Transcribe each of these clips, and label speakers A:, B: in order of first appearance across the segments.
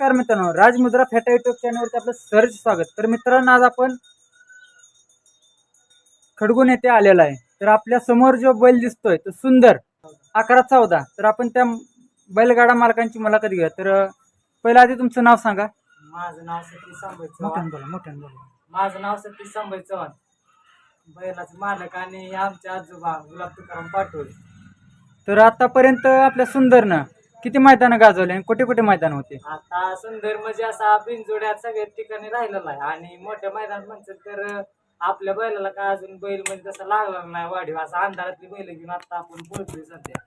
A: नमस्कार मित्रांनो राजमुद्रा फेटा युट्यूब चॅनलवरती आपलं सहर्ष स्वागत. तर मित्रांनो आज आपण खडगून येथे आलेला आहे. तर आपल्यासमोर जो बैल दिसतोय तो सुंदर अकरा चौदा. तर आपण त्या बैलगाडा मालकांची मुलाखत घेऊया. तर पहिलं आधी तुमचं नाव सांगा.
B: माझं नाव सतीश संभाजी
A: मोठ्यानं
B: चव्हाण
A: बोला मोठ्यानं बोला.
B: माझं नाव सतीश संभाजी चव्हाण. बैलाचे मालक आणि आमचे आजोबा गुलाब तुकाराम पाटोळे.
A: तर आतापर्यंत आपल्या सुंदरनं किती मैदानं गाजवले आणि कुठे कुठे मैदान होते?
B: आता सुंदर म्हणजे असा बिनजोड्यात सगळ्याच ठिकाणी राहिलेला आहे. आणि मोठ्या मैदान म्हणतात तर आपल्या बैलाला काय अजून बैल म्हणजे तसा लागला नाही वाढीव. असा अंधारातली बैल घेऊन आता आपण बोलतोय सध्या.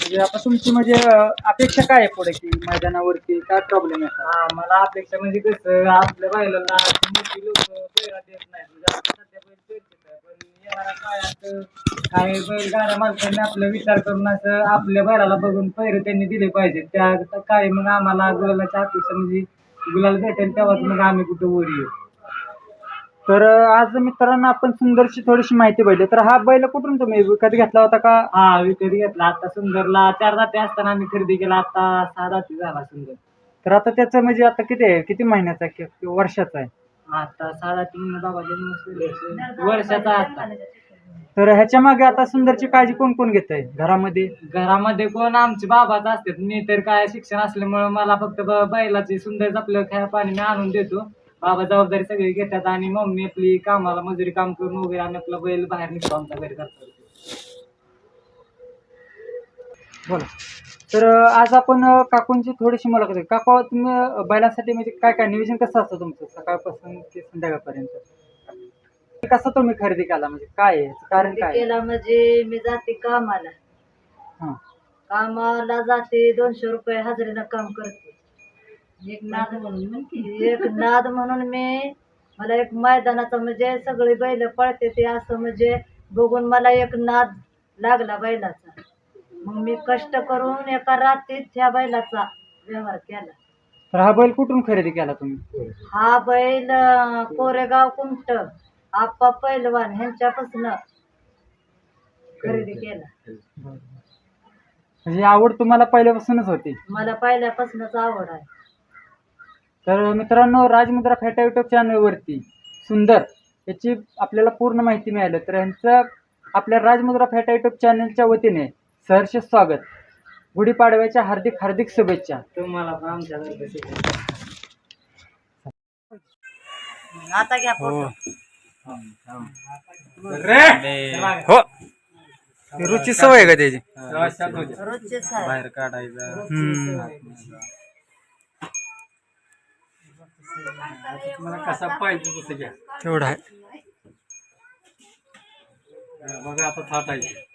A: म्हणजे आता तुमची म्हणजे अं, अपेक्षा काय आहे पुढे की मैदानावरती? काय प्रॉब्लेम आहे
B: हा मला अपेक्षा म्हणजे कसं आपल्या बैलाला मोठी लोक पैरा देत नाहीत. म्हणजे आता सध्या बैल चर्चेत आहे पण येणाऱ्या काळात काही गाड्या मालकांनी आपला विचार करून असं आपल्या बैलाला बघून पैरे त्यांनी दिले पाहिजे त्या काय मग आम्हाला गुलालाच्या अपेक्षा म्हणजे गुलाल भेटेल तेव्हाच मग आम्ही कुठं वर येऊ.
A: तर आज मित्रांनो आपण सुंदरची थोडीशी माहिती पाहिजे तर हा बैल कुठून तुम्ही विकत घेतला होता का?
B: हा विकत घेतला. आता सुंदरला चार दाते असताना आम्ही खरेदी केला. आता सहा दाती झाला सुंदर.
A: तर आता त्याचं म्हणजे आता किती आहे? किती महिन्याचा आहे? कि- किंवा वर्षाचा आहे?
B: आता दाती म्हणून बाबा वर्षाचा आता.
A: तर ह्याच्या मागे आता सुंदरची काळजी कोण कोण घेत आहे घरामध्ये?
B: घरामध्ये कोण? आमचे बाबाच असतात. मी तर काय शिक्षण असल्यामुळे मला फक्त ब- बैलाचे सुंदर आपलं खाया पाणी मी आणून देतो. बाबा जबाबदारी सगळी घेतात आणि मम्मी आपली कामाला मजुरी काम करून वगैरे आणि आपला बैल बाहेर निघतो आमच्या घरी करतो.
A: बोला. तर आज आपण काकूंची थोडीशी मुलाखत घेऊ. काका तुम्ही बैलासाठी म्हणजे काय काय नियोजन कसं असतं तुमचं? सकाळपासून ते संध्याकाळपर्यंत? कसं तुम्ही खरेदी केला? म्हणजे काय कारण काय?
C: केला म्हणजे मी जाते कामाला.
A: हां.
C: कामाला जाते दोनशे रुपये हजेरीला काम करते. एक नाद म्हणून एक नाद म्हणून मी मला एक मैदानाचं म्हणजे सगळी बैल पळते ते असं म्हणजे बघून मला एक नाद लागला बैलाचा. मग मी कष्ट करून एका रात्रीत ह्या बैलाचा व्यवहार केला.
A: तर हा बैल कुठून खरेदी केला तुम्ही?
C: हा बैल अं, कोरेगाव कुमट आप्पा पैलवान ह्यांच्यापासून खरेदी केला.
A: म्हणजे आवड तुम्हाला पहिल्यापासूनच होती.
C: मला पहिल्यापासूनच आवड आहे.
A: तर मित्रांनो राजमुद्रा फेटा युट्यूब चॅनलवरती सुंदर याची आपल्याला पूर्ण माहिती मिळाली. तर यांचं आपल्या राजमुद्रा फेटा युट्यूब चॅनलच्या वतीने सहर्ष स्वागत. गुढीपाडव्याच्या हार्दिक हार्दिक शुभेच्छा.
B: तुम्हाला पण आमच्या घरी शिकायचं.
C: आता घ्या फोटो.
A: हो. रुची सवय आहे का त्याची?
C: रोजचेच आहे
B: बाहेर काढायचा.
A: हम्म.
B: तुम्हाला कसा पाहिजे तसं घ्या
A: तेवढं आहे.
B: बघा आता थाट आहे